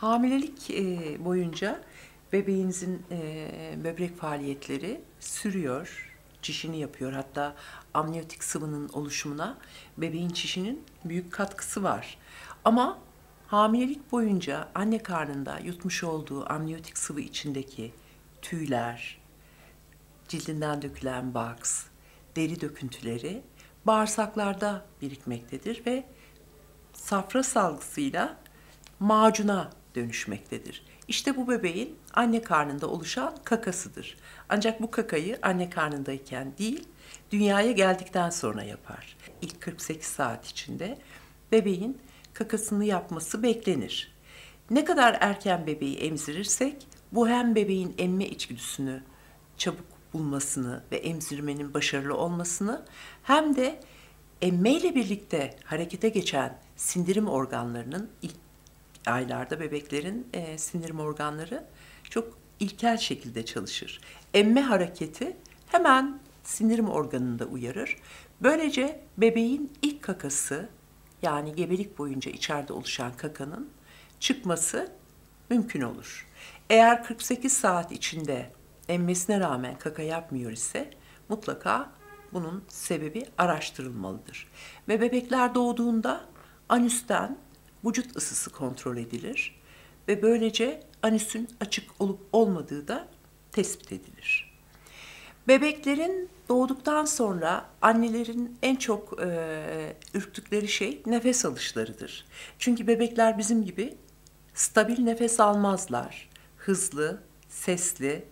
Hamilelik e, boyunca bebeğinizin e, böbrek faaliyetleri sürüyor, çişini yapıyor. Hatta amniyotik sıvının oluşumuna bebeğin çişinin büyük katkısı var. Ama hamilelik boyunca anne karnında yutmuş olduğu amniyotik sıvı içindeki tüyler, cildinden dökülen box, deri döküntüleri bağırsaklarda birikmektedir ve safra salgısıyla macuna dönüşmektedir. İşte bu bebeğin anne karnında oluşan kakasıdır. Ancak bu kakayı anne karnındayken değil, dünyaya geldikten sonra yapar. İlk 48 saat içinde bebeğin kakasını yapması beklenir. Ne kadar erken bebeği emzirirsek bu hem bebeğin emme içgüdüsünü çabuk bulmasını ve emzirmenin başarılı olmasını hem de emmeyle birlikte harekete geçen sindirim organlarının ilk aylarda bebeklerin e, sindirim organları çok ilkel şekilde çalışır. Emme hareketi hemen sindirim organında uyarır. Böylece bebeğin ilk kakası yani gebelik boyunca içeride oluşan kakanın çıkması mümkün olur. Eğer 48 saat içinde emmesine rağmen kaka yapmıyor ise mutlaka bunun sebebi araştırılmalıdır. Ve bebekler doğduğunda anüsten vücut ısısı kontrol edilir ve böylece anüsün açık olup olmadığı da tespit edilir. Bebeklerin doğduktan sonra annelerin en çok e, ürktükleri şey nefes alışlarıdır. Çünkü bebekler bizim gibi stabil nefes almazlar. Hızlı, sesli,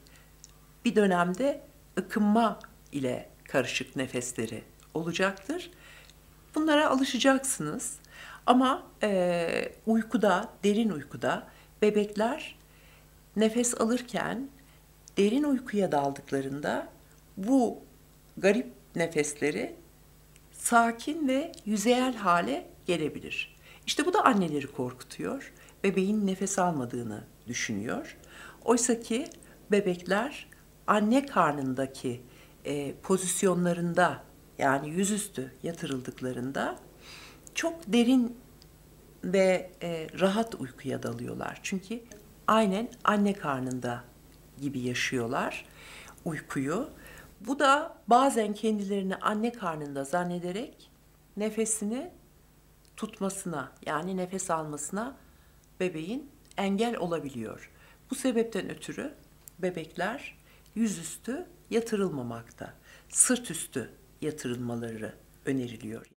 bir dönemde ıkınma ile karışık nefesleri olacaktır. Bunlara alışacaksınız. Ama e, uykuda, derin uykuda bebekler nefes alırken derin uykuya daldıklarında bu garip nefesleri sakin ve yüzeyel hale gelebilir. İşte bu da anneleri korkutuyor. Bebeğin nefes almadığını düşünüyor. Oysa ki bebekler anne karnındaki e, pozisyonlarında yani yüzüstü yatırıldıklarında çok derin ve e, rahat uykuya dalıyorlar. Çünkü aynen anne karnında gibi yaşıyorlar uykuyu. Bu da bazen kendilerini anne karnında zannederek nefesini tutmasına yani nefes almasına bebeğin engel olabiliyor. Bu sebepten ötürü bebekler yüzüstü yatırılmamakta. Sırt üstü yatırılmaları öneriliyor.